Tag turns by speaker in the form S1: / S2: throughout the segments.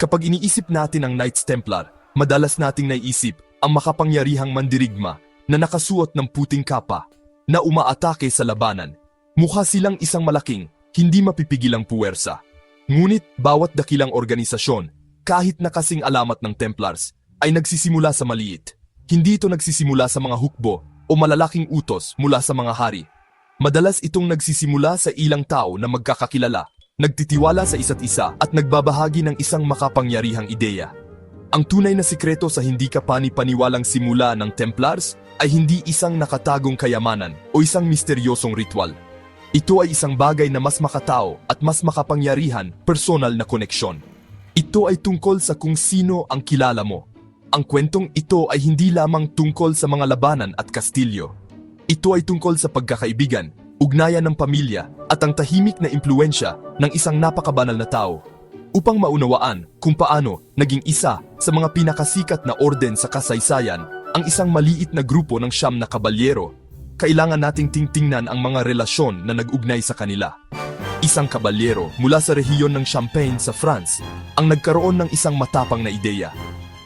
S1: Kapag iniisip natin ang Knights Templar, madalas nating naiisip ang makapangyarihang mandirigma na nakasuot ng puting kapa na umaatake sa labanan. Mukha silang isang malaking, hindi mapipigilang puwersa. Ngunit bawat dakilang organisasyon, kahit na kasing alamat ng Templars, ay nagsisimula sa maliit. Hindi ito nagsisimula sa mga hukbo o malalaking utos mula sa mga hari. Madalas itong nagsisimula sa ilang tao na magkakakilala, nagtitiwala sa isa't isa at nagbabahagi ng isang makapangyarihang ideya. Ang tunay na sikreto sa hindi kapani-paniwalang simula ng Templars ay hindi isang nakatagong kayamanan o isang misteryosong ritual. Ito ay isang bagay na mas makatao at mas makapangyarihan, personal na koneksyon. Ito ay tungkol sa kung sino ang kilala mo. Ang kwentong ito ay hindi lamang tungkol sa mga labanan at kastilyo. Ito ay tungkol sa pagkakaibigan, ugnayan ng pamilya at ang tahimik na impluensya ng isang napakabanal na tao. Upang maunawaan kung paano naging isa sa mga pinakasikat na orden sa kasaysayan ang isang maliit na grupo ng siyam na kabalyero, kailangan nating tingtingnan ang mga relasyon na nag-ugnay sa kanila. Isang kabalyero mula sa rehiyon ng Champagne sa France ang nagkaroon ng isang matapang na ideya.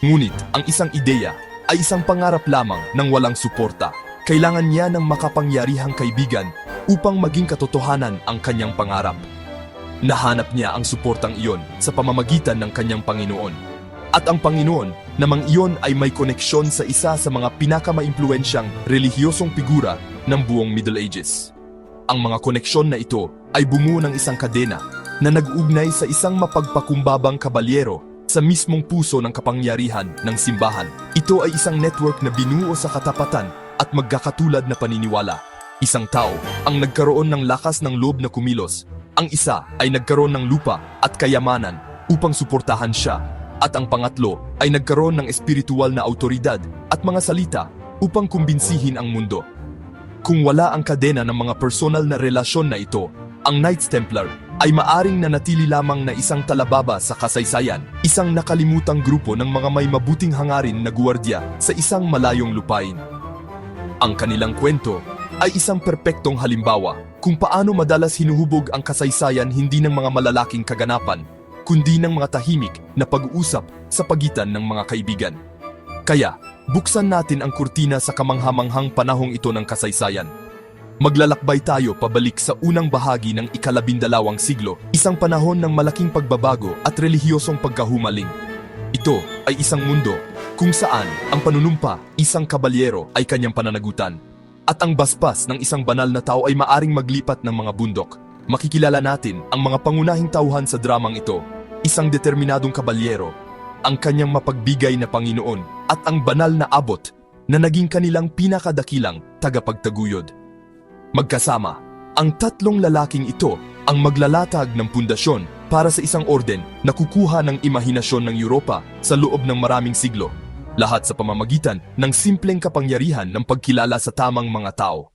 S1: Ngunit ang isang ideya ay isang pangarap lamang ng walang suporta. Kailangan niya ng makapangyarihang kaibigan upang maging katotohanan ang kanyang pangarap. Nahanap niya ang suportang iyon sa pamamagitan ng kanyang Panginoon. At ang Panginoon namang iyon ay may koneksyon sa isa sa mga pinakamaimpluensyang relihiyosong figura ng buong Middle Ages. Ang mga koneksyon na ito ay bumuo ng isang kadena na nag-ugnay sa isang mapagpakumbabang kabalyero sa mismong puso ng kapangyarihan ng simbahan. Ito ay isang network na binuo sa katapatan at magkakatulad na paniniwala. Isang tao ang nagkaroon ng lakas ng loob na kumilos. Ang isa ay nagkaroon ng lupa at kayamanan upang suportahan siya. At ang pangatlo ay nagkaroon ng espiritual na autoridad at mga salita upang kumbinsihin ang mundo. Kung wala ang kadena ng mga personal na relasyon na ito, ang Knights Templar ay maaring nanatili lamang na isang talababa sa kasaysayan, isang nakalimutang grupo ng mga may mabuting hangarin na guwardiya sa isang malayong lupain. Ang kanilang kwento ay isang perpektong halimbawa kung paano madalas hinuhubog ang kasaysayan hindi ng mga malalaking kaganapan, kundi ng mga tahimik na pag-uusap sa pagitan ng mga kaibigan. Kaya, buksan natin ang kurtina sa kamanghamanghang panahong ito ng kasaysayan. Maglalakbay tayo pabalik sa unang bahagi ng ikalabindalawang siglo, isang panahon ng malaking pagbabago at relihiyosong pagkahumaling. Ito ay isang mundo kung saan ang panunumpa, isang kabalyero ay kanyang pananagutan. At ang baspas ng isang banal na tao ay maaring maglipat ng mga bundok. Makikilala natin ang mga pangunahing tauhan sa dramang ito, isang determinadong kabalyero, ang kanyang mapagbigay na Panginoon at ang banal na abot na naging kanilang pinakadakilang tagapagtaguyod. Magkasama, ang tatlong lalaking ito ang maglalatag ng pundasyon para sa isang orden na kukuha ng imahinasyon ng Europa sa loob ng maraming siglo, lahat sa pamamagitan ng simpleng kapangyarihan ng pagkilala sa tamang mga tao.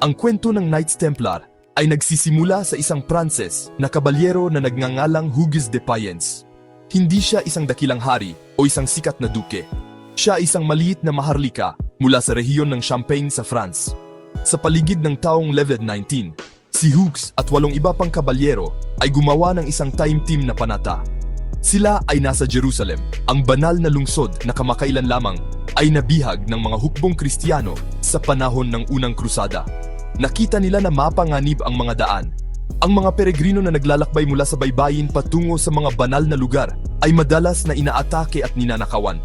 S1: Ang kwento ng Knights Templar ay nagsisimula sa isang Pranses na kabalyero na nagngangalang Hugues de Payens. Hindi siya isang dakilang hari o isang sikat na duke. Siya isang maliit na maharlika mula sa rehiyon ng Champagne sa France. Sa paligid ng taong Levet 19, si Hughes at walong iba pang kabalyero ay gumawa ng isang time team na panata. Sila ay nasa Jerusalem, ang banal na lungsod na kamakailan lamang ay nabihag ng mga hukbong Kristiyano sa panahon ng unang krusada. Nakita nila na mapanganib ang mga daan. Ang mga peregrino na naglalakbay mula sa baybayin patungo sa mga banal na lugar ay madalas na inaatake at ninanakawan.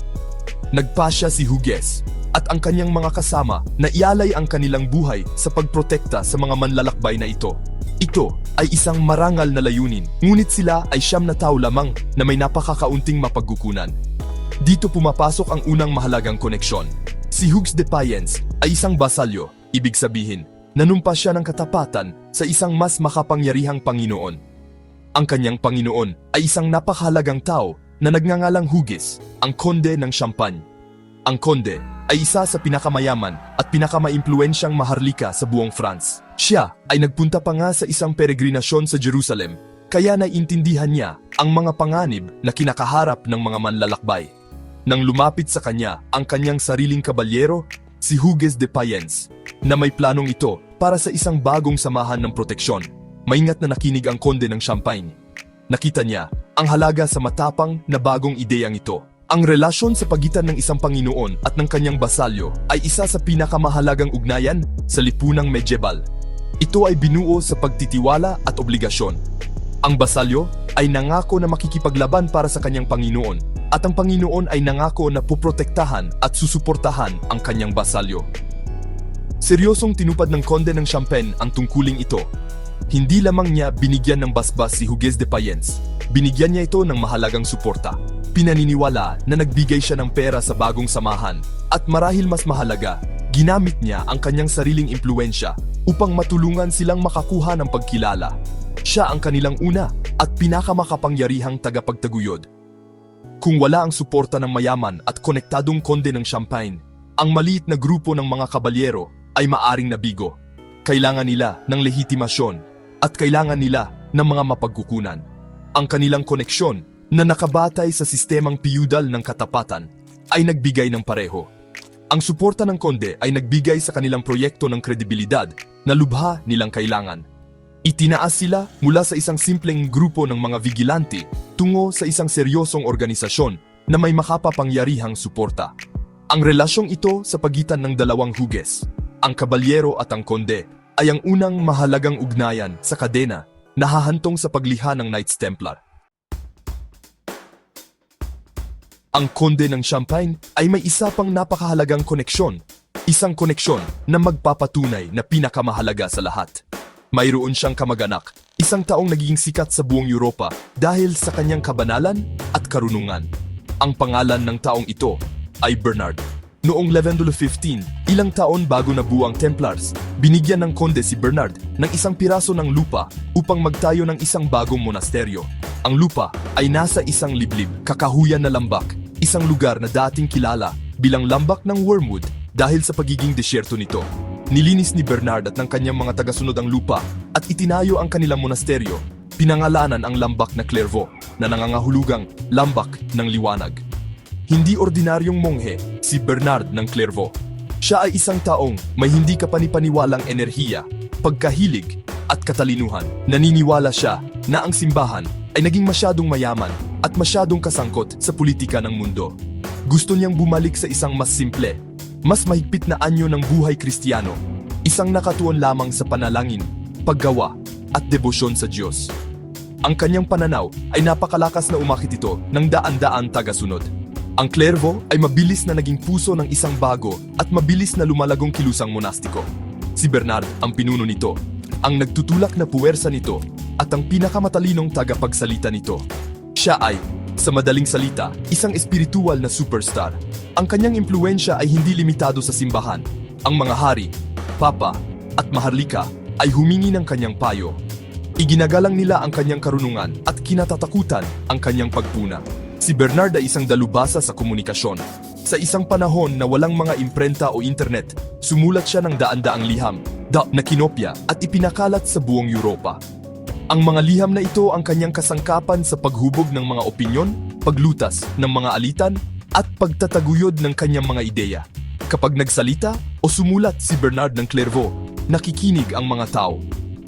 S1: Nagpasya si Huges at ang kanyang mga kasama na ialay ang kanilang buhay sa pagprotekta sa mga manlalakbay na ito. Ito ay isang marangal na layunin, ngunit sila ay siyam na tao lamang na may napakakaunting mapagkukunan. Dito pumapasok ang unang mahalagang koneksyon. Si Hughes de Payens ay isang basalyo, ibig sabihin, nanumpa siya ng katapatan sa isang mas makapangyarihang Panginoon. Ang kanyang Panginoon ay isang napakahalagang tao na nagngangalang Hughes, ang konde ng Champagne. Ang konde ay isa sa pinakamayaman at pinakamaimpluensyang maharlika sa buong France. Siya ay nagpunta pa nga sa isang peregrinasyon sa Jerusalem, kaya naiintindihan niya ang mga panganib na kinakaharap ng mga manlalakbay. Nang lumapit sa kanya ang kanyang sariling kabalyero, si Hugues de Payens, na may planong ito para sa isang bagong samahan ng proteksyon. Maingat na nakinig ang konde ng Champagne. nakita niya ang halaga sa matapang na bagong ideyang ito. Ang relasyon sa pagitan ng isang Panginoon at ng kanyang basalyo ay isa sa pinakamahalagang ugnayan sa lipunang medieval. Ito ay binuo sa pagtitiwala at obligasyon. Ang basalyo ay nangako na makikipaglaban para sa kanyang Panginoon at ang Panginoon ay nangako na puprotektahan at susuportahan ang kanyang basalyo. Seryosong tinupad ng konde ng Champagne ang tungkuling ito. Hindi lamang niya binigyan ng basbas si Hugues de Payens, binigyan niya ito ng mahalagang suporta. Pinaniniwala na nagbigay siya ng pera sa bagong samahan at marahil mas mahalaga, ginamit niya ang kanyang sariling impluensya upang matulungan silang makakuha ng pagkilala. Siya ang kanilang una at pinakamakapangyarihang tagapagtaguyod. Kung wala ang suporta ng mayaman at konektadong konde ng Champagne, ang maliit na grupo ng mga kabalyero ay maaring nabigo. Kailangan nila ng lehitimasyon at kailangan nila ng mga mapagkukunan. Ang kanilang koneksyon na nakabatay sa sistemang piyudal ng katapatan ay nagbigay ng pareho. Ang suporta ng konde ay nagbigay sa kanilang proyekto ng kredibilidad na lubha nilang kailangan. Itinaas sila mula sa isang simpleng grupo ng mga vigilante tungo sa isang seryosong organisasyon na may makapapangyarihang suporta. Ang relasyong ito sa pagitan ng dalawang huges, ang kabalyero at ang konde, ay ang unang mahalagang ugnayan sa kadena na hahantong sa pagliha ng Knights Templar. Ang konde ng Champagne ay may isa pang napakahalagang koneksyon. Isang koneksyon na magpapatunay na pinakamahalaga sa lahat. Mayroon siyang kamag-anak, isang taong naging sikat sa buong Europa dahil sa kanyang kabanalan at karunungan. Ang pangalan ng taong ito ay Bernard. Noong 1115, ilang taon bago nabuo ang Templars, binigyan ng konde si Bernard ng isang piraso ng lupa upang magtayo ng isang bagong monasteryo. Ang lupa ay nasa isang liblib, kakahuyan na lambak, isang lugar na dating kilala bilang lambak ng wormwood dahil sa pagiging desyerto nito. Nilinis ni Bernard at ng kanyang mga tagasunod ang lupa at itinayo ang kanilang monasteryo. Pinangalanan ang lambak na Clairvaux na nangangahulugang lambak ng liwanag. Hindi ordinaryong monghe si Bernard ng Clairvaux. Siya ay isang taong may hindi kapanipaniwalang enerhiya, pagkahilig at katalinuhan. Naniniwala siya na ang simbahan ay naging masyadong mayaman at masyadong kasangkot sa politika ng mundo. Gusto niyang bumalik sa isang mas simple, mas mahigpit na anyo ng buhay kristiyano, isang nakatuon lamang sa panalangin, paggawa at debosyon sa Diyos. Ang kanyang pananaw ay napakalakas na umakit ito ng daan-daan tagasunod. Ang Clairvaux ay mabilis na naging puso ng isang bago at mabilis na lumalagong kilusang monastiko. Si Bernard ang pinuno nito, ang nagtutulak na puwersa nito at ang pinakamatalinong tagapagsalita nito. Siya ay, sa madaling salita, isang espiritual na superstar. Ang kanyang impluensya ay hindi limitado sa simbahan. Ang mga hari, papa, at maharlika ay humingi ng kanyang payo. Iginagalang nila ang kanyang karunungan at kinatatakutan ang kanyang pagpuna. Si Bernard ay isang dalubasa sa komunikasyon. Sa isang panahon na walang mga imprenta o internet, sumulat siya ng daan-daang liham, da na kinopya at ipinakalat sa buong Europa. Ang mga liham na ito ang kanyang kasangkapan sa paghubog ng mga opinyon, paglutas ng mga alitan, at pagtataguyod ng kanyang mga ideya. Kapag nagsalita o sumulat si Bernard ng Clairvaux, nakikinig ang mga tao.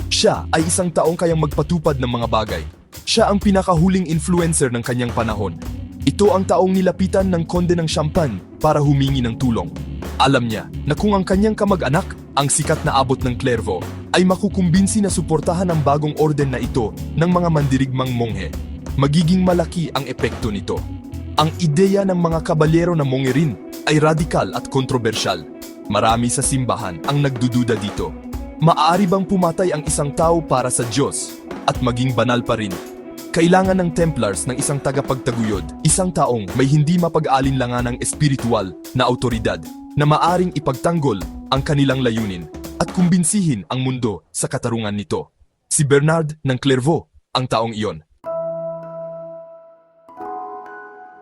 S1: Siya ay isang taong kayang magpatupad ng mga bagay. Siya ang pinakahuling influencer ng kanyang panahon. Ito ang taong nilapitan ng konde ng Champagne para humingi ng tulong. Alam niya na kung ang kanyang kamag-anak, ang sikat na abot ng Clairvaux, ay makukumbinsi na suportahan ang bagong orden na ito ng mga mandirigmang monghe, magiging malaki ang epekto nito. Ang ideya ng mga kabalyero na monghe rin ay radikal at kontrobersyal. Marami sa simbahan ang nagdududa dito. Maaari bang pumatay ang isang tao para sa Diyos at maging banal pa rin? Kailangan ng Templars ng isang tagapagtaguyod, isang taong may hindi mapag-alinlangan ng espiritual na autoridad na maaring ipagtanggol ang kanilang layunin at kumbinsihin ang mundo sa katarungan nito. Si Bernard ng Clairvaux ang taong iyon.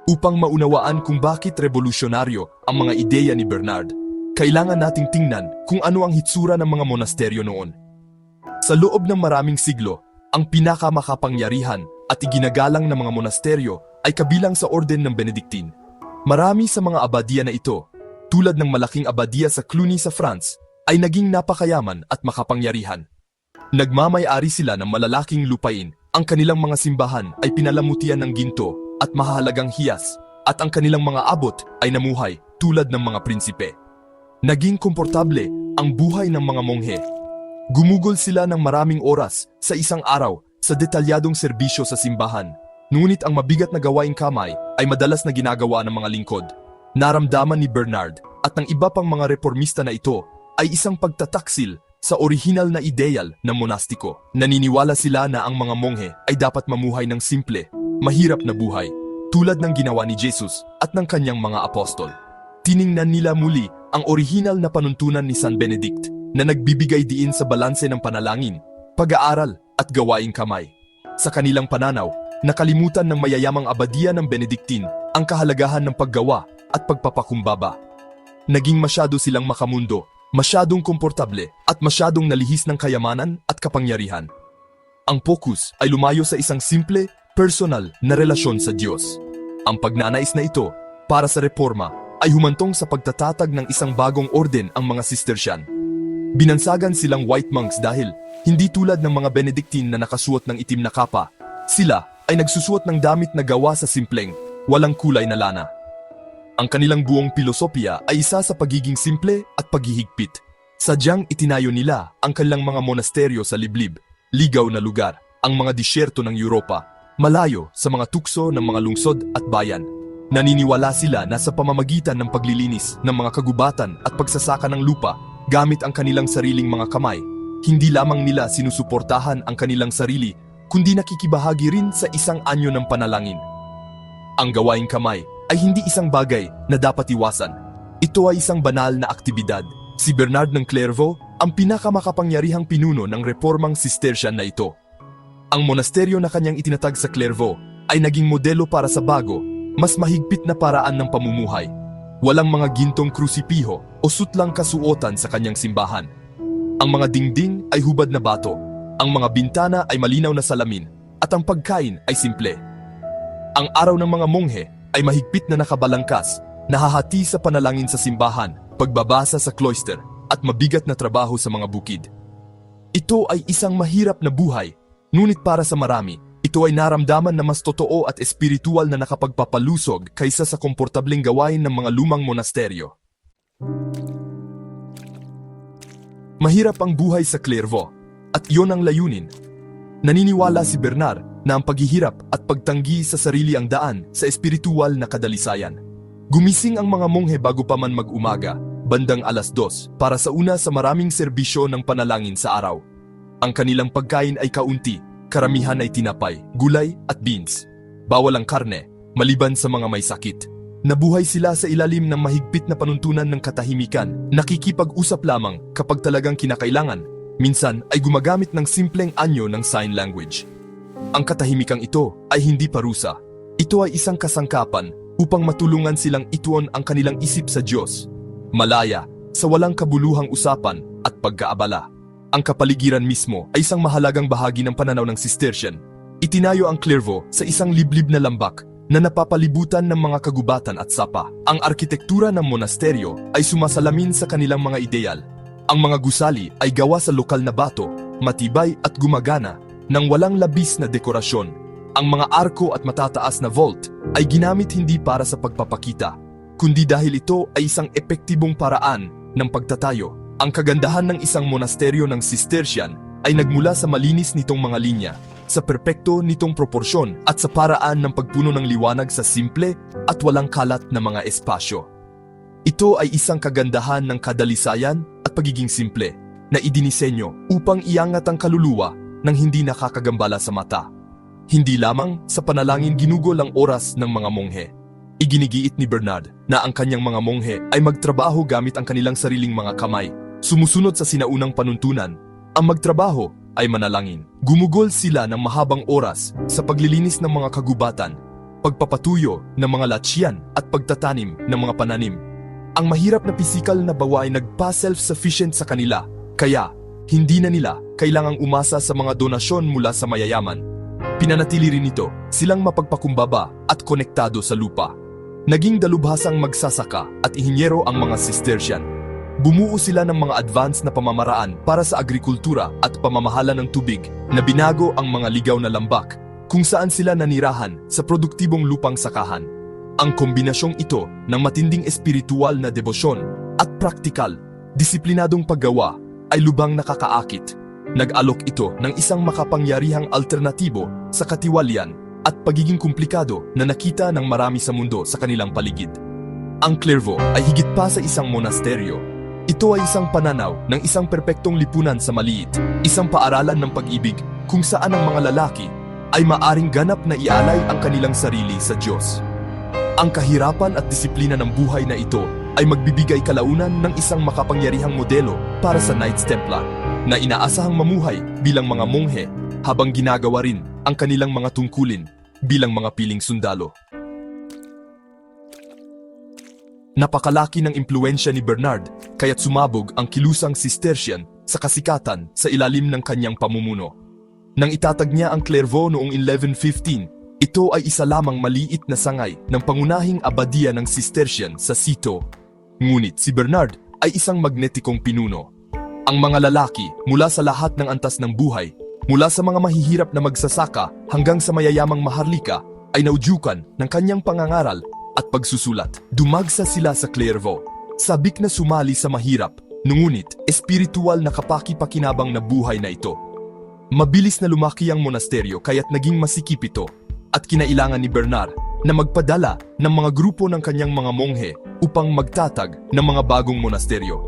S1: Upang maunawaan kung bakit revolusyonaryo ang mga ideya ni Bernard, kailangan nating tingnan kung ano ang hitsura ng mga monasteryo noon. Sa loob ng maraming siglo, ang pinakamakapangyarihan at iginagalang ng mga monasteryo ay kabilang sa orden ng Benedictine. Marami sa mga abadiya na ito, tulad ng malaking abadiya sa Cluny sa France, ay naging napakayaman at makapangyarihan. Nagmamay-ari sila ng malalaking lupain Ang kanilang mga simbahan ay pinalamutian ng ginto at mahalagang hiyas at ang kanilang mga abot ay namuhay tulad ng mga prinsipe. Naging komportable ang buhay ng mga monghe. Gumugol sila ng maraming oras sa isang araw sa detalyadong serbisyo sa simbahan. Ngunit ang mabigat na gawaing kamay ay madalas na ginagawa ng mga lingkod. Naramdaman ni Bernard at ng iba pang mga reformista na ito ay isang pagtataksil sa orihinal na ideal ng monastiko. Naniniwala sila na ang mga monghe ay dapat mamuhay ng simple, mahirap na buhay, tulad ng ginawa ni Jesus at ng kanyang mga apostol. Tiningnan nila muli ang orihinal na panuntunan ni San Benedict na nagbibigay diin sa balanse ng panalangin, pag-aaral at gawaing kamay. Sa kanilang pananaw, nakalimutan ng mayayamang abadiya ng Benedictine ang kahalagahan ng paggawa at pagpapakumbaba. Naging masyado silang makamundo, masyadong komportable at masyadong nalihis ng kayamanan at kapangyarihan. Ang focus ay lumayo sa isang simple, personal na relasyon sa Diyos. Ang pagnanais na ito para sa reforma ay humantong sa pagtatatag ng isang bagong orden ang mga Cistercian. Binansagan silang white monks dahil hindi tulad ng mga Benedictine na nakasuot ng itim na kapa, sila ay nagsusuot ng damit na gawa sa simpleng, walang kulay na lana. Ang kanilang buong pilosopiya ay isa sa pagiging simple at paghihigpit. Sadyang itinayo nila ang kanilang mga monasteryo sa liblib, ligaw na lugar, ang mga disyerto ng Europa, malayo sa mga tukso ng mga lungsod at bayan. Naniniwala sila na sa pamamagitan ng paglilinis ng mga kagubatan at pagsasaka ng lupa gamit ang kanilang sariling mga kamay, hindi lamang nila sinusuportahan ang kanilang sarili kundi nakikibahagi rin sa isang anyo ng panalangin. Ang gawaing kamay ay hindi isang bagay na dapat iwasan. Ito ay isang banal na aktibidad. Si Bernard ng Clairvaux ang pinakamakapangyarihang pinuno ng reformang Cistercian na ito. Ang monasteryo na kanyang itinatag sa Clairvaux ay naging modelo para sa bago, mas mahigpit na paraan ng pamumuhay. Walang mga gintong krusipiho o sutlang kasuotan sa kanyang simbahan. Ang mga dingding ay hubad na bato, ang mga bintana ay malinaw na salamin, at ang pagkain ay simple. Ang araw ng mga monghe ay mahigpit na nakabalangkas, nahahati sa panalangin sa simbahan, pagbabasa sa cloister, at mabigat na trabaho sa mga bukid. Ito ay isang mahirap na buhay, ngunit para sa marami, ito ay naramdaman na mas totoo at espiritual na nakapagpapalusog kaysa sa komportableng gawain ng mga lumang monasteryo. Mahirap ang buhay sa Clairvaux, at iyon ang layunin. Naniniwala si Bernard na ang paghihirap at pagtanggi sa sarili ang daan sa espiritual na kadalisayan. Gumising ang mga monghe bago pa man mag-umaga, bandang alas dos, para sa una sa maraming serbisyo ng panalangin sa araw. Ang kanilang pagkain ay kaunti, karamihan ay tinapay, gulay at beans. Bawal ang karne, maliban sa mga may sakit. Nabuhay sila sa ilalim ng mahigpit na panuntunan ng katahimikan, nakikipag-usap lamang kapag talagang kinakailangan. Minsan ay gumagamit ng simpleng anyo ng sign language. Ang katahimikang ito ay hindi parusa. Ito ay isang kasangkapan upang matulungan silang ituon ang kanilang isip sa Diyos. Malaya, sa walang kabuluhang usapan at pagkaabala. Ang kapaligiran mismo ay isang mahalagang bahagi ng pananaw ng Cistercian. Itinayo ang Clairvaux sa isang liblib na lambak na napapalibutan ng mga kagubatan at sapa. Ang arkitektura ng monasteryo ay sumasalamin sa kanilang mga ideal. Ang mga gusali ay gawa sa lokal na bato, matibay at gumagana nang walang labis na dekorasyon. Ang mga arko at matataas na vault ay ginamit hindi para sa pagpapakita, kundi dahil ito ay isang epektibong paraan ng pagtatayo. Ang kagandahan ng isang monasteryo ng Cistercian ay nagmula sa malinis nitong mga linya, sa perpekto nitong proporsyon at sa paraan ng pagpuno ng liwanag sa simple at walang kalat na mga espasyo. Ito ay isang kagandahan ng kadalisayan pagiging simple na idinisenyo upang iangat ang kaluluwa ng hindi nakakagambala sa mata. Hindi lamang sa panalangin ginugol ang oras ng mga monghe. Iginigiit ni Bernard na ang kanyang mga monghe ay magtrabaho gamit ang kanilang sariling mga kamay. Sumusunod sa sinaunang panuntunan, ang magtrabaho ay manalangin. Gumugol sila ng mahabang oras sa paglilinis ng mga kagubatan, pagpapatuyo ng mga latsyan at pagtatanim ng mga pananim. Ang mahirap na pisikal na bawa ay nagpa-self-sufficient sa kanila, kaya hindi na nila kailangang umasa sa mga donasyon mula sa mayayaman. Pinanatili rin ito silang mapagpakumbaba at konektado sa lupa. Naging dalubhasang magsasaka at ihinyero ang mga Cistercian. Bumuo sila ng mga advanced na pamamaraan para sa agrikultura at pamamahala ng tubig na binago ang mga ligaw na lambak kung saan sila nanirahan sa produktibong lupang sakahan. Ang kombinasyong ito ng matinding espiritual na debosyon at praktikal, disiplinadong paggawa ay lubang nakakaakit. Nag-alok ito ng isang makapangyarihang alternatibo sa katiwalian at pagiging komplikado na nakita ng marami sa mundo sa kanilang paligid. Ang Clairvaux ay higit pa sa isang monasteryo. Ito ay isang pananaw ng isang perpektong lipunan sa maliit, isang paaralan ng pag-ibig kung saan ang mga lalaki ay maaring ganap na ialay ang kanilang sarili sa Diyos. Ang kahirapan at disiplina ng buhay na ito ay magbibigay kalaunan ng isang makapangyarihang modelo para sa Knights Templar na inaasahang mamuhay bilang mga monghe habang ginagawa rin ang kanilang mga tungkulin bilang mga piling sundalo. Napakalaki ng impluensya ni Bernard kaya't sumabog ang kilusang Cistercian sa kasikatan sa ilalim ng kanyang pamumuno. Nang itatag niya ang Clairvaux noong 1115, ito ay isa lamang maliit na sangay ng pangunahing abadiya ng Cistercian sa Cito. Ngunit si Bernard ay isang magnetikong pinuno. Ang mga lalaki mula sa lahat ng antas ng buhay, mula sa mga mahihirap na magsasaka hanggang sa mayayamang maharlika, ay naudyukan ng kanyang pangangaral at pagsusulat. Dumagsa sila sa Clairvaux, sabik na sumali sa mahirap, ngunit espiritual na kapaki-pakinabang na buhay na ito. Mabilis na lumaki ang monasteryo kaya't naging masikip ito at kinailangan ni Bernard na magpadala ng mga grupo ng kanyang mga monghe upang magtatag ng mga bagong monasteryo.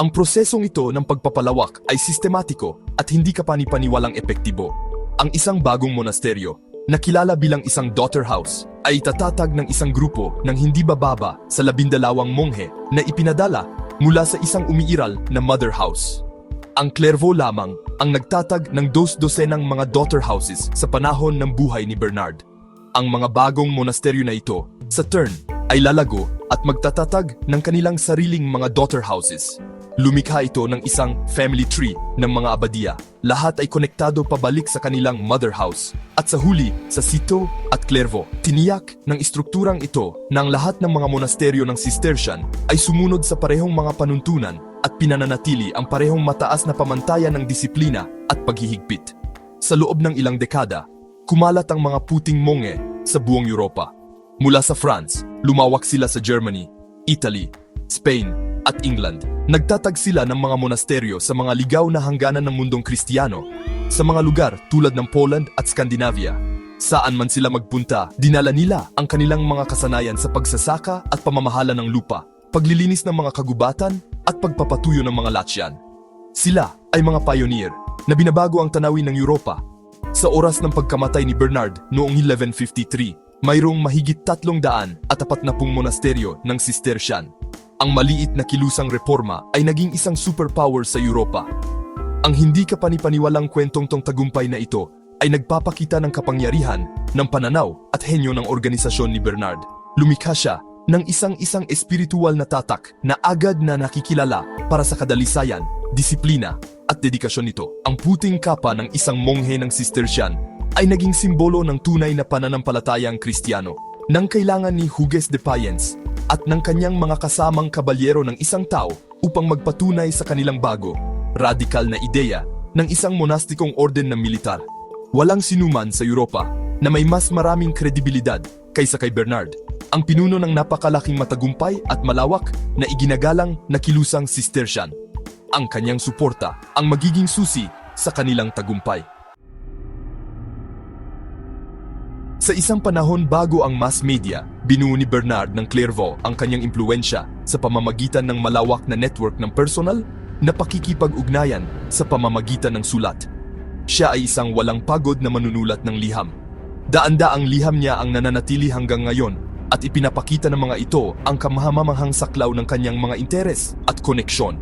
S1: Ang prosesong ito ng pagpapalawak ay sistematiko at hindi kapanipaniwalang epektibo. Ang isang bagong monasteryo na kilala bilang isang daughter house ay itatatag ng isang grupo ng hindi bababa sa labindalawang monghe na ipinadala mula sa isang umiiral na mother house. Ang Clairvaux lamang ang nagtatag ng dos-dosenang mga daughter houses sa panahon ng buhay ni Bernard. Ang mga bagong monasteryo na ito, sa turn, ay lalago at magtatatag ng kanilang sariling mga daughter houses. Lumikha ito ng isang family tree ng mga abadiya. Lahat ay konektado pabalik sa kanilang mother house. At sa huli, sa Cito at Clairvaux, tiniyak ng istrukturang ito na lahat ng mga monasteryo ng Cistercian ay sumunod sa parehong mga panuntunan at pinananatili ang parehong mataas na pamantayan ng disiplina at paghihigpit. Sa loob ng ilang dekada, kumalat ang mga puting monge sa buong Europa. Mula sa France, lumawak sila sa Germany, Italy, Spain, at England. Nagtatag sila ng mga monasteryo sa mga ligaw na hangganan ng mundong Kristiyano, sa mga lugar tulad ng Poland at Scandinavia. Saan man sila magpunta, dinala nila ang kanilang mga kasanayan sa pagsasaka at pamamahala ng lupa, paglilinis ng mga kagubatan at pagpapatuyo ng mga latsyan. Sila ay mga pioneer na binabago ang tanawin ng Europa. Sa oras ng pagkamatay ni Bernard noong 1153, mayroong mahigit tatlong daan at apat na pung monasteryo ng Cistercian. Ang maliit na kilusang reforma ay naging isang superpower sa Europa. Ang hindi kapanipaniwalang kwentong tong tagumpay na ito ay nagpapakita ng kapangyarihan, ng pananaw at henyo ng organisasyon ni Bernard. Lumikha siya ng isang-isang espiritual na tatak na agad na nakikilala para sa kadalisayan, disiplina at dedikasyon nito. Ang puting kapa ng isang monghe ng Cistercian ay naging simbolo ng tunay na pananampalatayang Kristiyano. Nang kailangan ni Hugues de Payens at ng kanyang mga kasamang kabalyero ng isang tao upang magpatunay sa kanilang bago, radikal na ideya ng isang monastikong orden ng militar. Walang sinuman sa Europa na may mas maraming kredibilidad kaysa kay Bernard, ang pinuno ng napakalaking matagumpay at malawak na iginagalang na kilusang Cistercian. Ang kanyang suporta ang magiging susi sa kanilang tagumpay. Sa isang panahon bago ang mass media, binuo ni Bernard ng Clairvaux ang kanyang impluensya sa pamamagitan ng malawak na network ng personal na pakikipag-ugnayan sa pamamagitan ng sulat. Siya ay isang walang pagod na manunulat ng liham. Daan-daang liham niya ang nananatili hanggang ngayon at ipinapakita ng mga ito ang kamahamamahang saklaw ng kanyang mga interes at koneksyon.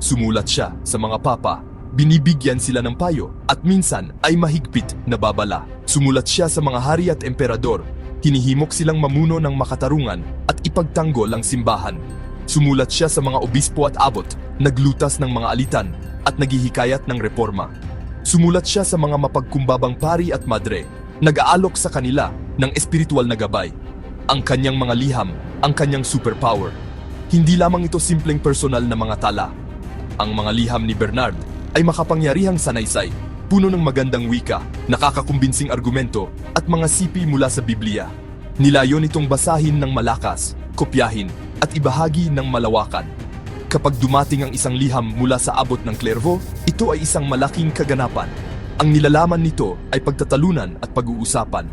S1: Sumulat siya sa mga papa Binibigyan sila ng payo at minsan ay mahigpit na babala. Sumulat siya sa mga hari at emperador. Hinihimok silang mamuno ng makatarungan at ipagtanggol ang simbahan. Sumulat siya sa mga obispo at abot, naglutas ng mga alitan at naghihikayat ng reforma. Sumulat siya sa mga mapagkumbabang pari at madre, nag-aalok sa kanila ng espiritual na gabay. Ang kanyang mga liham, ang kanyang superpower. Hindi lamang ito simpleng personal na mga tala. Ang mga liham ni Bernard ay makapangyarihang sanaysay, puno ng magandang wika, nakakakumbinsing argumento at mga sipi mula sa Biblia. Nilayon itong basahin ng malakas, kopyahin at ibahagi ng malawakan. Kapag dumating ang isang liham mula sa abot ng Clairvaux, ito ay isang malaking kaganapan. Ang nilalaman nito ay pagtatalunan at pag-uusapan.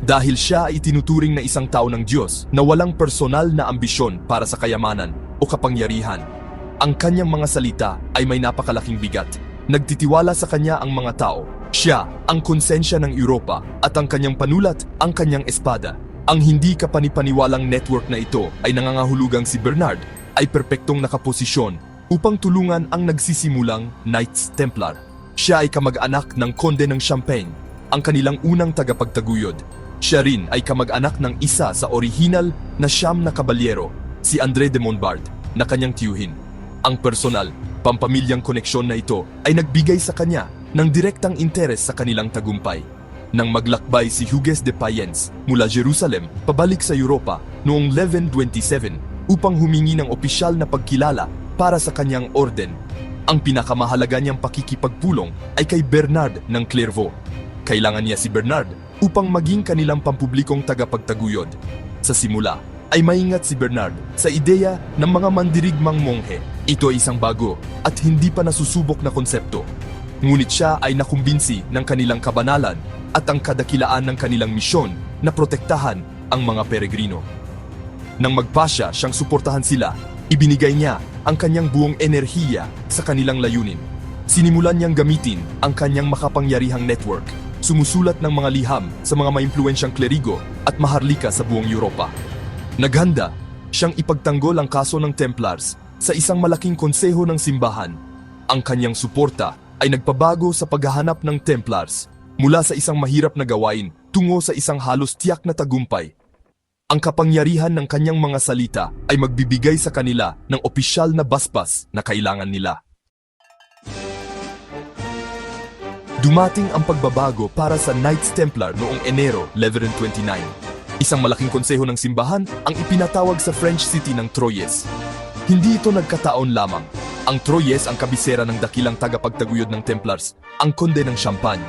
S1: Dahil siya ay tinuturing na isang tao ng Diyos na walang personal na ambisyon para sa kayamanan o kapangyarihan. Ang kanyang mga salita ay may napakalaking bigat. Nagtitiwala sa kanya ang mga tao. Siya ang konsensya ng Europa at ang kanyang panulat ang kanyang espada. Ang hindi kapanipaniwalang network na ito ay nangangahulugang si Bernard ay perpektong nakaposisyon upang tulungan ang nagsisimulang Knights Templar. Siya ay kamag-anak ng Konde ng Champagne, ang kanilang unang tagapagtaguyod. Siya rin ay kamag-anak ng isa sa orihinal na siyam na kabalyero, si André de Montbard, na kanyang tiyuhin. Ang personal, pampamilyang koneksyon na ito ay nagbigay sa kanya ng direktang interes sa kanilang tagumpay. Nang maglakbay si Hugues de Payens mula Jerusalem pabalik sa Europa noong 1127 upang humingi ng opisyal na pagkilala para sa kanyang orden. Ang pinakamahalaga niyang pakikipagpulong ay kay Bernard ng Clairvaux. Kailangan niya si Bernard upang maging kanilang pampublikong tagapagtaguyod. Sa simula, ay maingat si Bernard sa ideya ng mga mandirigmang monghe. Ito ay isang bago at hindi pa nasusubok na konsepto. Ngunit siya ay nakumbinsi ng kanilang kabanalan at ang kadakilaan ng kanilang misyon na protektahan ang mga peregrino. Nang magpasya siyang suportahan sila, ibinigay niya ang kanyang buong enerhiya sa kanilang layunin. Sinimulan niyang gamitin ang kanyang makapangyarihang network, sumusulat ng mga liham sa mga maimpluwensyang klerigo at maharlika sa buong Europa. Naghanda siyang ipagtanggol ang kaso ng Templars sa isang malaking konseho ng simbahan. Ang kanyang suporta ay nagpabago sa paghahanap ng Templars mula sa isang mahirap na gawain tungo sa isang halos tiyak na tagumpay. Ang kapangyarihan ng kanyang mga salita ay magbibigay sa kanila ng opisyal na basbas na kailangan nila. Dumating ang pagbabago para sa Knights Templar noong Enero 1129. Isang malaking konseho ng simbahan ang ipinatawag sa French city ng Troyes. Hindi ito nagkataon lamang. Ang Troyes ang kabisera ng dakilang tagapagtaguyod ng Templars, ang Konde ng Champagne.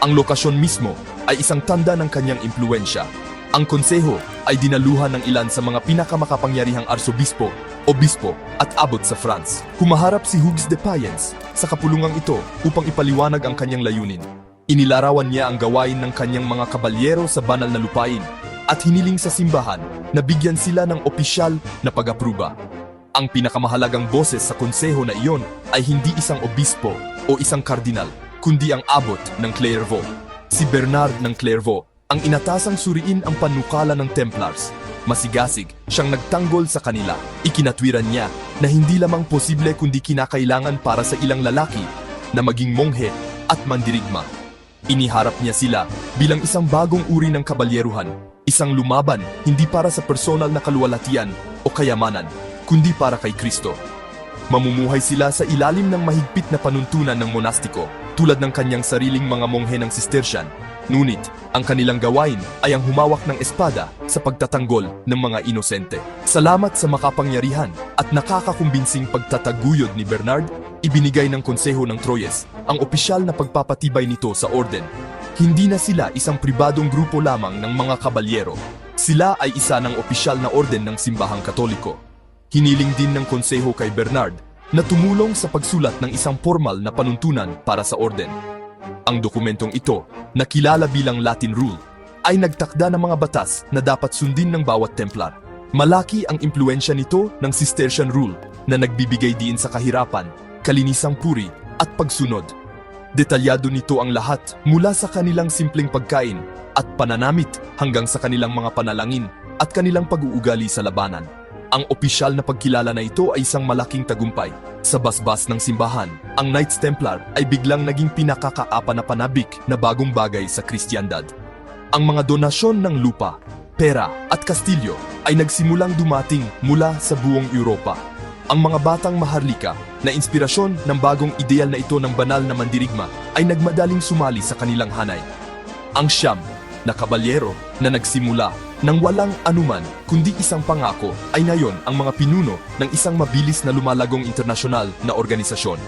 S1: Ang lokasyon mismo ay isang tanda ng kanyang impluensya. Ang konseho ay dinaluhan ng ilan sa mga pinakamakapangyarihang arsobispo, obispo at abot sa France. Humaharap si Hugues de Payens sa kapulungang ito upang ipaliwanag ang kanyang layunin. Inilarawan niya ang gawain ng kanyang mga kabalyero sa banal na lupain at hiniling sa simbahan na bigyan sila ng opisyal na pag-apruba. Ang pinakamahalagang boses sa konseho na iyon ay hindi isang obispo o isang kardinal, kundi ang abot ng Clairvaux. Si Bernard ng Clairvaux ang inatasang suriin ang panukala ng Templars. Masigasig, siyang nagtanggol sa kanila. Ikinatwiran niya na hindi lamang posible kundi kinakailangan para sa ilang lalaki na maging monghe at mandirigma. Iniharap niya sila bilang isang bagong uri ng kabalyeruhan, isang lumaban hindi para sa personal na kaluwalhatian o kayamanan, kundi para kay Kristo. Mamumuhay sila sa ilalim ng mahigpit na panuntunan ng monastiko, tulad ng kanyang sariling mga monghe ng Cistercian. Ngunit, ang kanilang gawain ay ang humawak ng espada sa pagtatanggol ng mga inosente. Salamat sa makapangyarihan at nakakakumbinsing pagtataguyod ni Bernard, ibinigay ng Konseho ng Troyes ang opisyal na pagpapatibay nito sa orden. Hindi na sila isang pribadong grupo lamang ng mga kabalyero. Sila ay isa ng opisyal na orden ng simbahang katoliko. Hiniling din ng konseho kay Bernard na tumulong sa pagsulat ng isang formal na panuntunan para sa orden. Ang dokumentong ito, na kilala bilang Latin Rule, ay nagtakda ng mga batas na dapat sundin ng bawat Templar. Malaki ang impluensya nito ng Cistercian Rule na nagbibigay diin sa kahirapan, kalinisang puri at pagsunod. Detalyado nito ang lahat mula sa kanilang simpleng pagkain at pananamit hanggang sa kanilang mga panalangin at kanilang pag-uugali sa labanan. Ang opisyal na pagkilala na ito ay isang malaking tagumpay. Sa basbas ng simbahan, ang Knights Templar ay biglang naging pinakakaapa na panabik na bagong bagay sa Kristiyandad. Ang mga donasyon ng lupa, pera at kastilyo ay nagsimulang dumating mula sa buong Europa. Ang mga batang maharlika na inspirasyon ng bagong ideal na ito ng banal na mandirigma ay nagmadaling sumali sa kanilang hanay. Ang siyam na kabalyero na nagsimula nang walang anuman kundi isang pangako ay ngayon ang mga pinuno ng isang mabilis na lumalagong internasyonal na organisasyon.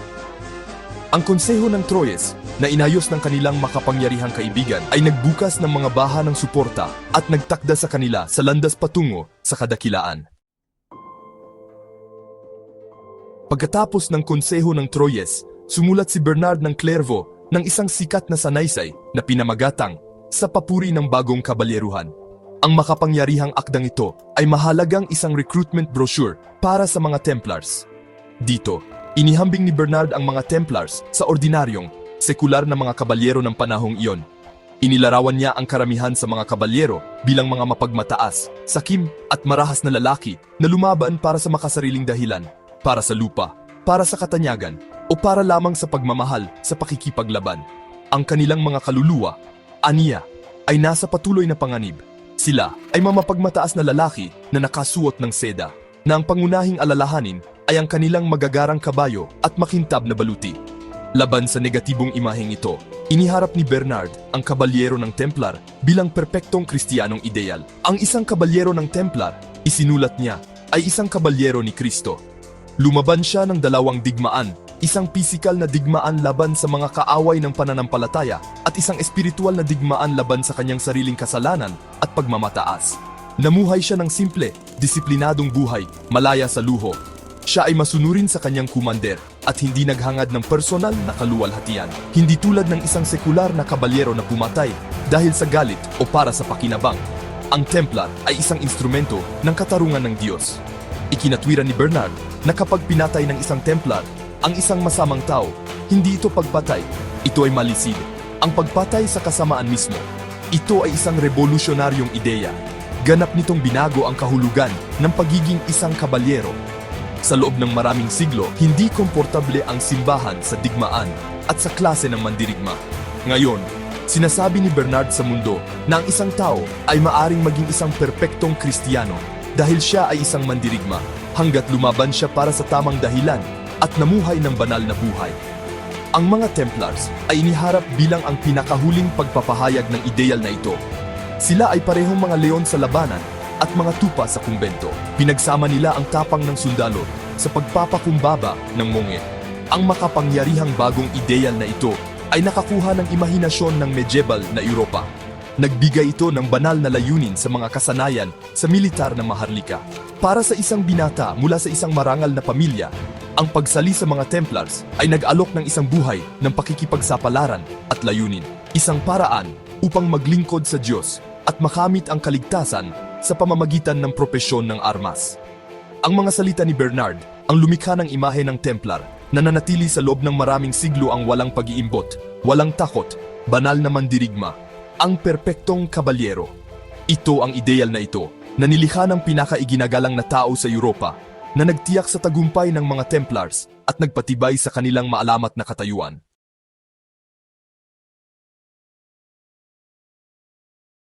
S1: Ang Konseho ng Troyes, na inayos ng kanilang makapangyarihang kaibigan, ay nagbukas ng mga baha ng suporta at nagtakda sa kanila sa landas patungo sa kadakilaan. Pagkatapos ng Konseho ng Troyes, sumulat si Bernard ng Clairvaux ng isang sikat na sanaysay na pinamagatang sa papuri ng bagong kabalyeruhan. Ang makapangyarihang akdang ito ay mahalagang isang recruitment brochure para sa mga Templars. Dito, inihambing ni Bernard ang mga Templars sa ordinaryong, sekular na mga kabalyero ng panahong iyon. Inilarawan niya ang karamihan sa mga kabalyero bilang mga mapagmataas, sakim at marahas na lalaki na lumaban para sa makasariling dahilan, para sa lupa, para sa katanyagan, o para lamang sa pagmamahal sa pakikipaglaban. Ang kanilang mga kaluluwa, aniya, ay nasa patuloy na panganib. Sila ay mamapagmataas na lalaki na nakasuot ng seda, na ang pangunahing alalahanin ay ang kanilang magagarang kabayo at makintab na baluti. Laban sa negatibong imaheng ito, iniharap ni Bernard ang kabalyero ng Templar bilang perpektong kristiyanong ideal. Ang isang kabalyero ng Templar, isinulat niya, ay isang kabalyero ni Kristo. Lumaban siya ng dalawang digmaan, isang pisikal na digmaan laban sa mga kaaway ng pananampalataya at isang espiritual na digmaan laban sa kanyang sariling kasalanan at pagmamataas. Namuhay siya ng simple, disiplinadong buhay, malaya sa luho. Siya ay masunurin sa kanyang kumander at hindi naghangad ng personal na kaluwalhatian. Hindi tulad ng isang sekular na kabalyero na pumatay dahil sa galit o para sa pakinabang. Ang Templar ay isang instrumento ng katarungan ng Diyos. Ikinatwiran ni Bernard na kapag pinatay ng isang Templar ang isang masamang tao, hindi ito pagpatay, ito ay malisid. Ang pagpatay sa kasamaan mismo. Ito ay isang revolusyonaryong ideya. Ganap nitong binago ang kahulugan ng pagiging isang kabalyero. Sa loob ng maraming siglo, hindi komportable ang simbahan sa digmaan at sa klase ng mandirigma. Ngayon, sinasabi ni Bernard sa mundo na ang isang tao ay maaring maging isang perpektong kristiyano dahil siya ay isang mandirigma hanggat lumaban siya para sa tamang dahilan at namuhay ng banal na buhay. Ang mga Templars ay iniharap bilang ang pinakahuling pagpapahayag ng ideal na ito. Sila ay parehong mga leon sa labanan at mga tupa sa kumbento. Pinagsama nila ang tapang ng sundalo sa pagpapakumbaba ng monge. Ang makapangyarihang bagong ideal na ito ay nakakuha ng imahinasyon ng medieval na Europa. Nagbigay ito ng banal na layunin sa mga kasanayan sa militar na maharlika. Para sa isang binata mula sa isang marangal na pamilya, ang pagsali sa mga Templars ay nag-alok ng isang buhay ng pakikipagsapalaran at layunin. Isang paraan upang maglingkod sa Diyos at makamit ang kaligtasan sa pamamagitan ng propesyon ng armas. Ang mga salita ni Bernard ang lumikha ng imahe ng Templar na nanatili sa loob ng maraming siglo ang walang pag-iimbot, walang takot, banal na mandirigma, ang perpektong kabalyero. Ito ang ideal na ito na nilikha ng pinakaiginagalang na tao sa Europa na nagtiyak sa tagumpay ng mga Templars at nagpatibay sa kanilang maalamat na katayuan.